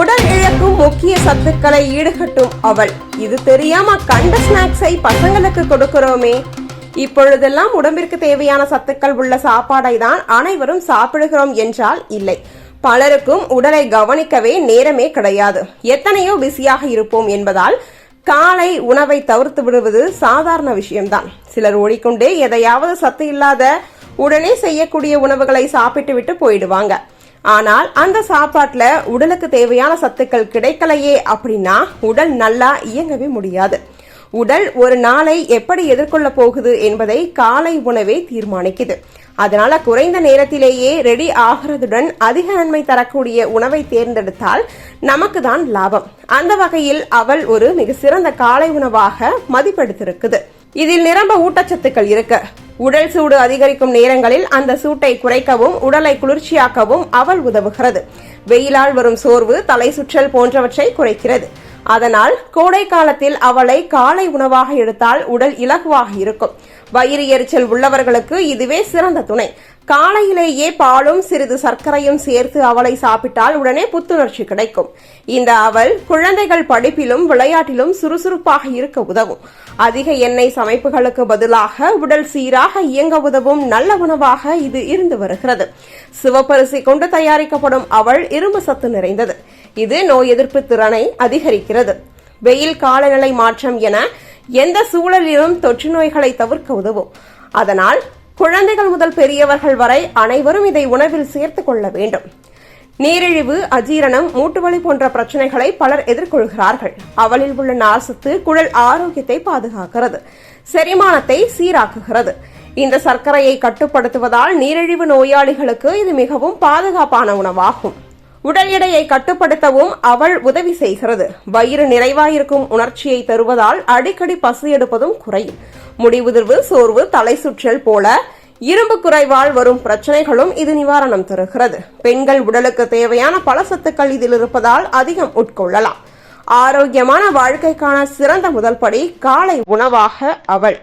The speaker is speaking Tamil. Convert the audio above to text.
உடல் இழக்கும் முக்கிய சத்துக்களை ஈடுகட்டும் அவள். இது தெரியாம கண்ட ஸ்நாக்ஸை பசங்களுக்கு கொடுக்கிறோமே. இப்பொழுதெல்லாம் உடம்பிற்கு தேவையான சத்துக்கள் உள்ள சாப்பாடை தான் அனைவரும் சாப்பிடுகிறோம் என்றால் இல்லை. பலருக்கும் உடலை கவனிக்கவே நேரமே கிடையாது. எத்தனையோ பிஸியாக இருப்போம் என்பதால் காலை உணவை தவிர்த்து விடுவது சாதாரண விஷயம்தான். சிலர் ஓடிக்கொண்டே எதையாவது சத்து இல்லாத உடனே செய்யக்கூடிய உணவுகளை சாப்பிட்டு விட்டு போயிடுவாங்க. ஆனால் அந்த சாப்பாட்டில் உடலுக்கு தேவையான சத்துக்கள் கிடைக்கலையே அப்படின்னா உடல் நல்லா இயங்கவே முடியாது. உடல் ஒரு நாளை எப்படி எதிர்கொள்ள போகுது என்பதை காலை உணவே தீர்மானிக்குது. அதனால குறைந்த நேரத்திலேயே ரெடி ஆகிறதுடன் அதிக நன்மை தரக்கூடிய உணவை தேர்ந்தெடுத்தால் நமக்கு தான் லாபம். அந்த வகையில் அவள் ஒரு மிக சிறந்த காலை உணவாக மதிப்பெடுத்திருக்குது. இதில் நிரம்ப ஊட்டச்சத்துக்கள் இருக்கு. உடல் சூடு அதிகரிக்கும் நேரங்களில் அந்த சூட்டை குறைக்கவும் உடலை குளிர்ச்சியாக்கவும் அவள் உதவுகிறது. வெயிலால் வரும் சோர்வு தலை சுற்றல் போன்றவற்றை குறைக்கிறது. அதனால் கோடை காலத்தில் அவளை காலை உணவாக எடுத்தால் உடல் இலகுவாக இருக்கும். வயிறு எரிச்சல் உள்ளவர்களுக்கு இதுவே சிறந்த துணை. காலையிலேயே பாலும் சிறிது சர்க்கரையும் சேர்த்து அவளை சாப்பிட்டால் உடனே புத்துணர்ச்சி கிடைக்கும். இந்த அவல் குழந்தைகள் படிப்பிலும் விளையாட்டிலும் சுறுசுறுப்பாக இருக்க உதவும். அதிக எண்ணெய் சமைப்புகளுக்கு பதிலாக உடல் சீராக இயங்க உதவும் நல்ல உணவாக இது இருந்து வருகிறது. சிவப்பரிசி கொண்டு தயாரிக்கப்படும் அவள் இரும்பு சத்து நிறைந்தது. இது நோய் எதிர்ப்பு திறனை அதிகரிக்கிறது. வெயில் காலநிலை மாற்றம் என எந்த சூழலிலும் தொற்று நோய்களை தவிர்க்க உதவும். அதனால் குழந்தைகள் முதல் பெரியவர்கள் வரை அனைவரும் இதை உணவில் சேர்த்துக் கொள்ள வேண்டும். நீரிழிவு அஜீரணம் மூட்டுவலி போன்ற பிரச்சனைகளை பலர் எதிர்கொள்கிறார்கள். அவளில் உள்ள நார்சத்து குழல் ஆரோக்கியத்தை பாதுகாக்கிறது. செரிமானத்தை சீராக்குகிறது. இந்த சர்க்கரையை கட்டுப்படுத்துவதால் நீரிழிவு நோயாளிகளுக்கு இது மிகவும் பாதுகாப்பான உணவாகும். உடல் எடையை கட்டுப்படுத்தவும் அவள் உதவி செய்கிறது. வயிறு நிறைவாயிருக்கும் உணர்ச்சியை தருவதால் அடிக்கடி பசி எடுப்பதும் குறையும். முடிவுதிர்வு சோர்வு தலை சுற்றல் போல இரும்பு குறைவால் வரும் பிரச்சனைகளும் இது நிவாரணம் தருகிறது. பெண்கள் உடலுக்கு தேவையான பல சத்துக்கள் இதில் இருப்பதால் அதிகம் உட்கொள்ளலாம். ஆரோக்கியமான வாழ்க்கைக்கான சிறந்த முதல் படி காலை உணவாக அவள்.